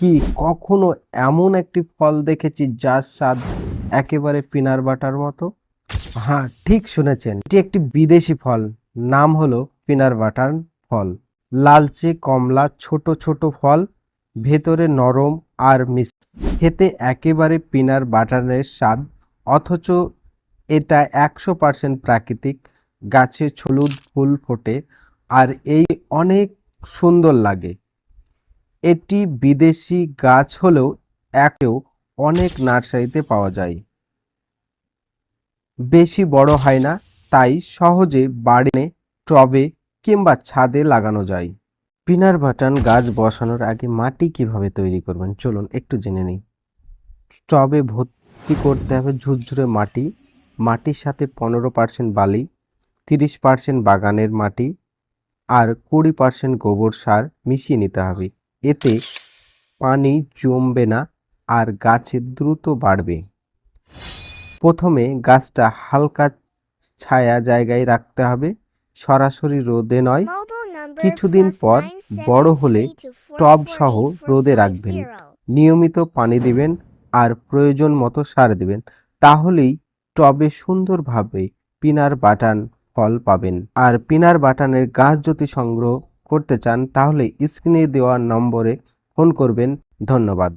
কি কখনো এমন একটি ফল দেখেছি যার স্বাদ একেবারে পিনার বাটার মতো? হ্যাঁ ঠিক শুনেছেন। এটি একটি বিদেশি ফল, নাম হলো পিনার বাটার ফল। লালচে, কমলা, ছোট ছোট ফল, ভেতরে নরম আর মিষ্টি। খেতে একেবারে পিনার বাটারের স্বাদ, অথচ এটা একশো পার্সেন্ট প্রাকৃতিক। গাছে হলুদ ফুল ফোটে আর এই অনেক সুন্দর লাগে। এটি বিদেশি গাছ হলেও একেও অনেক নার্সারিতে পাওয়া যায়। বেশি বড় হয় না, তাই সহজে বাড়ি টবে কিংবা ছাদে লাগানো যায়। পিনার বাটান গাছ বসানোর আগে মাটি কীভাবে তৈরি করবেন? চলুন একটু জেনে নিই। টবে ভর্তি করতে হবে ঝুরঝুরে মাটি। মাটির সাথে পনেরো পার্সেন্ট বালি, তিরিশ পার্সেন্ট বাগানের মাটি আর কুড়ি পার্সেন্ট গোবর সার মিশিয়ে নিতে হবে। এতে পানি জমবে না আর গাছে দ্রুত বাড়বে। প্রথমে গাছটা হালকা ছায়া জায়গায় রাখতে হবে। সরাসরি রোদে নয়, কিছুদিন পর বড় হলে টব সহ রোদে রাখবেন। নিয়মিত পানি দিবেন আর প্রয়োজন মতো সার দিবেন। তাহলেই টবে সুন্দরভাবে পিনার বাটান ফল পাবেন। আর পিনার বাটানের গাছ যদি সংগ্রহ করতে চান তাহলে স্ক্রিনে দেওয়া নম্বরে ফোন করবেন। ধন্যবাদ।